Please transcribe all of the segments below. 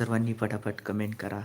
सर्वांनी पटापट कमेंट करा.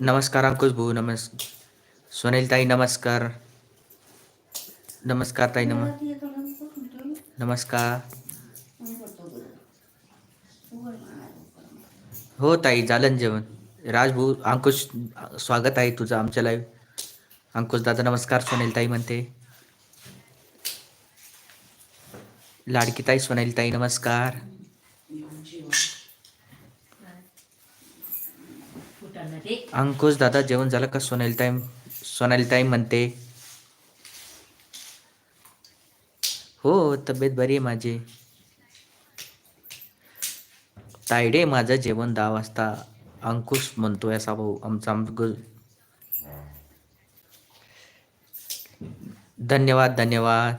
नमस्कार अंकुश भाऊ. नमस् सोनेल ताई नमस्कार. नमस्कार ताई नम नमस्कार. हो ताई झालं जेवण. राजभाऊ अंकुश स्वागत आहे तुझं आमच्या लाईव्ह अंकुश दादा नमस्कार. सोनेल ताई म्हणते. लाडकी ताई सोनेल ताई नमस्कार. अंकुश दादा जेवण झालं का? सोनाली ताई सोनाली ताई म्हणते. हो तब्येत बरी आहे माझी. तायडे माझं जेवण दहा वाजता. अंकुश म्हणतोय असा भाऊ आमचा अंकुश. धन्यवाद धन्यवाद.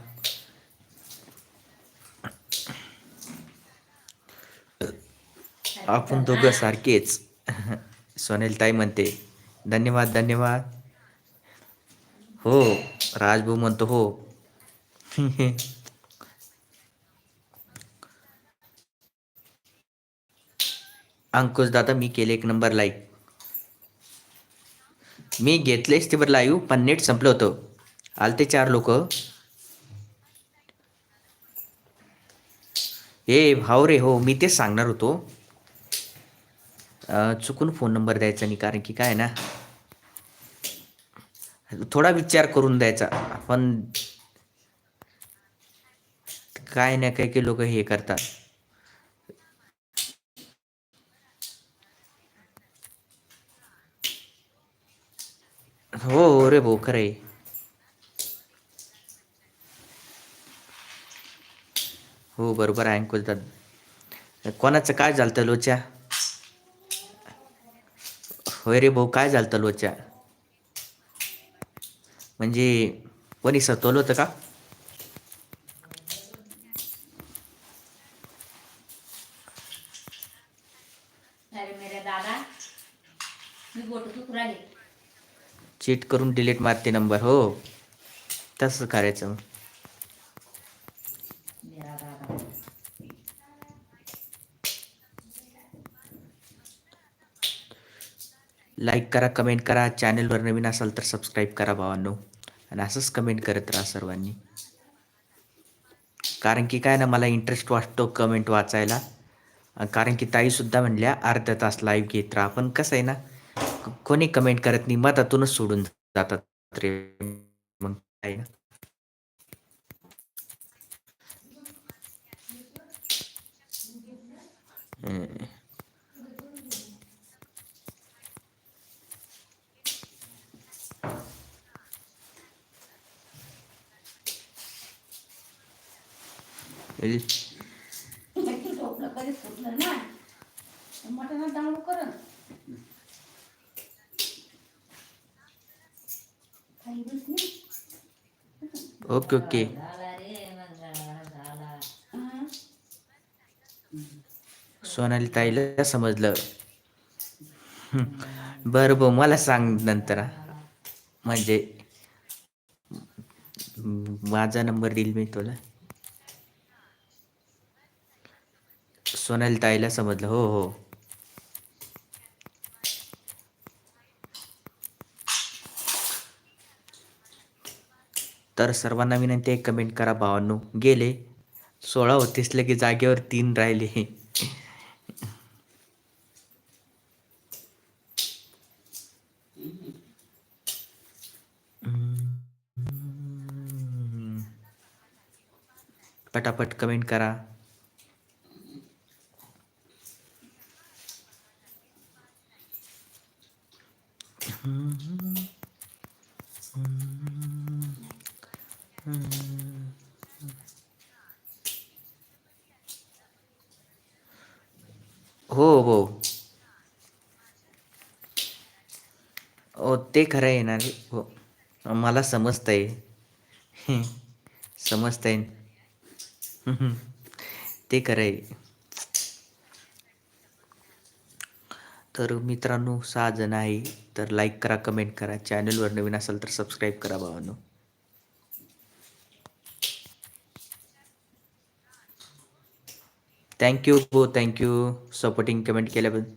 आपण दोघं सारखेच. सोनेल ताई म्हणते धन्यवाद धन्यवाद. हो राजभाऊ म्हणतो हो. अंकुश दादा मी केले एक नंबर लाईक. मी घेतलेच तेवर लाईव्ह पण नेट संपलं होतं. आलते चार लोक. ए भाऊ रे हो मी तेच सांगणार होतो. चुकून फोन नंबर द्यायचा नाही कारण की काय आहे ना थोडा विचार करून द्यायचा. पण काय ना काही काही लोक हे करतात. हो हो रे भाऊ खरं आहे. हो बरोबर आहे अंकुश कोणाचं काय झालं लोच्या होय रे भाऊ काय झालं लोच्या म्हणजे कोणी सतवलं होतं का? चीट करून डिलीट मारते नंबर हो. तसं करायचं मेरा दादा लाईक करा कमेंट करा. चॅनलवर नवीन असाल तर सबस्क्राईब करा भावांनो. आणि असंच कमेंट करत राहा सर्वांनी. कारण की काय ना मला इंटरेस्ट वाटतो कमेंट वाचायला. कारण की ताईसुद्धा म्हणल्या अर्धा तास लाईव्ह घेत राहा. पण कसं आहे ना कोणी कमेंट करत नाही मतातूनच सोडून जातात रे. मग काय ना हम्म. एल- झोपलं कधी फुटलं ना मटण डाळू कर काही दिवस नाही ओके ओके सोनाली ताईला समजलं. बरं भाऊ मला सांग नंतर. म्हणजे माझा नंबर देईल मी तुला. सोनाली ताईला समजलं. हो हो. तर सर्वांना विनंती आहे कमेंट करा भावांनो. गेले. सोळा होतीस लगे जागेवर तीन राहिले. पटापट कमेंट करा. हो हो. हो ते खरं येणार हो. मला समजतंय. आहे समजतंय. हम्म. ते खरं आहे. तर मित्रांनो सहा जण आहे तर लाईक करा कमेंट करा. चॅनलवर नवीन असाल तर सबस्क्राईब करा भावांनो. थँक्यू हो थँक्यू सपोर्टिंग कमेंट केल्याबद्दल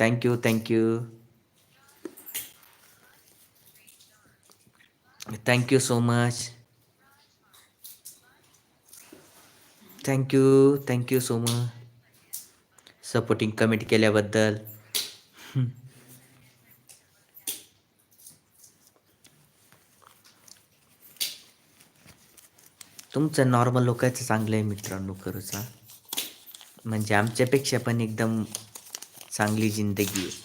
thank you thank you thank you so much thank you thank you so much supporting comment केल्याबद्दल तुमचं नॉर्मल लोकांचं चांगलं आहे मित्रांनो खरंच म्हणजे आमच्यापेक्षा पण एकदम चांगली जिंदगी आहे.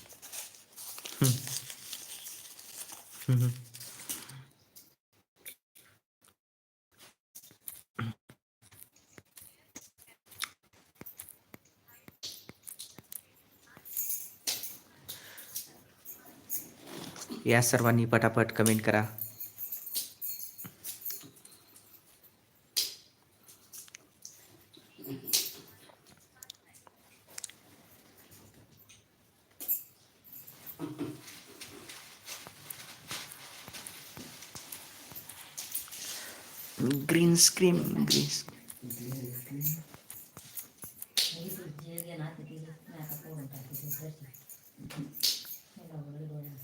या सर्वांनी पटापट कमेंट करा ग्रीन स्क्रीन ग्रीन हे तू जे घे ना ते तिथे मी आता पोहून टाकते ते तशी. हे लावलं डोळ्यात.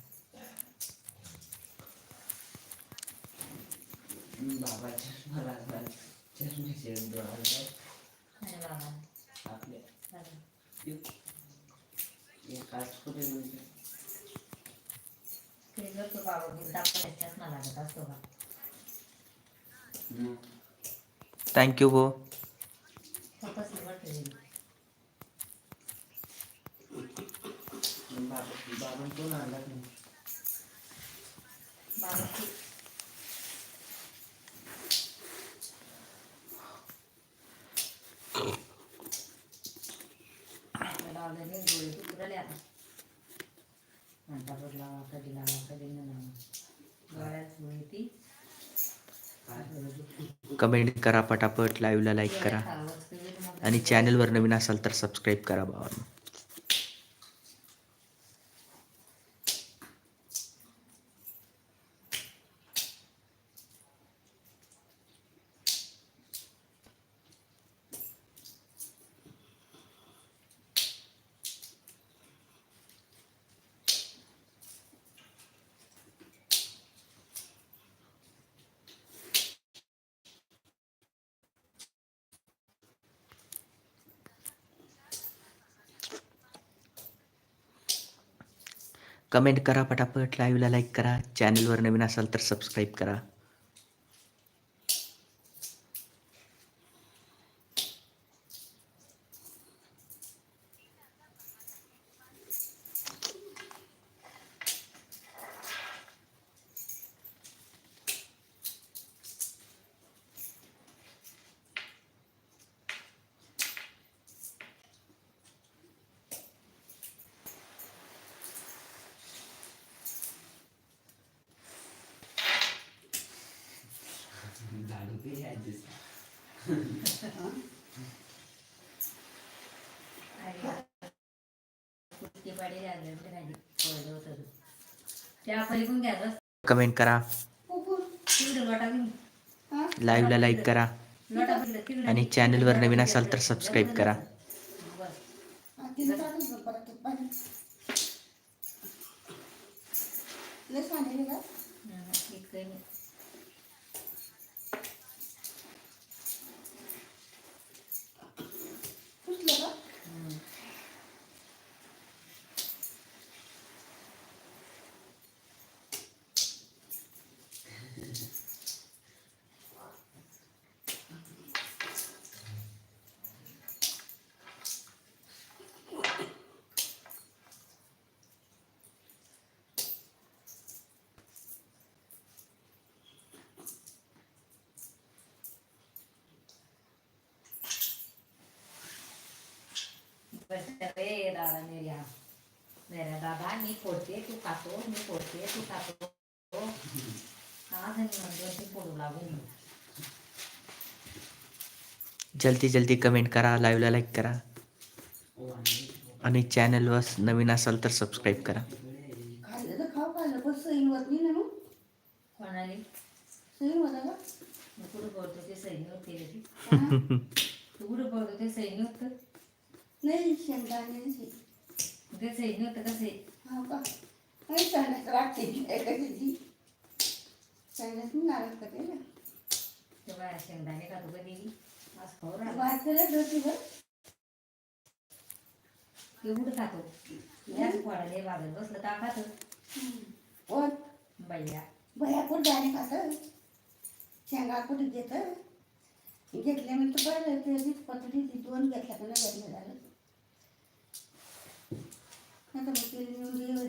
आणि बाबा, लागत असतो का థ్యాంక్ యూ బో Nah, taruh di lawak, di lawak, di lawak. Comment करा पटापट लाईव्हला लाईक करा. आणि चॅनलवर नवीन असाल तर सबस्क्राईब करा भावांनो. कमेंट करा पटापट लाईव्हला लाईक करा. चॅनलवर नवीन असाल तर सबस्क्राईब करा. पलीकडून घ्यायचं कमेंट करा. लाईव्हला लाईक करा. आणि चॅनलवर नवीन असाल तर सबस्क्राईब करा. दादा मेऱ्या मेऱ्या दादा मी फोडते तू खातो मी फोडते तू खातो आज ती फोडू लागून जल्दी जल्दी कमेंट करा. लाईव्हला लाईक करा आणि चॅनलवर नवीन असाल तर सबस्क्राईब करा मग कुठं पडतो ते सैन्य होते ती? तू. कुठं पडतो ते सैन्य होतं? नाही शेंगदाणे नाही. ते सैन्य होतं का से हो का? नाही सांगण्यात वाटते कधी मी नाराज करते ना. ते शेंगदाणे का देवी आज खाऊ राहिला. वाचायला डोकी बर. ते कुठं खातो? याच फोडाले बागत बसलं का खातो? कोण? बाया बया कुठे दाणे खात? शेंगा कुठे घेत घेतल्या मी तर बरं ते ती दोन घेतल्या का नाही घेतलं झालं आता मग ते नेऊन दे होय.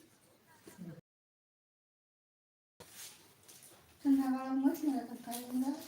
Правильно.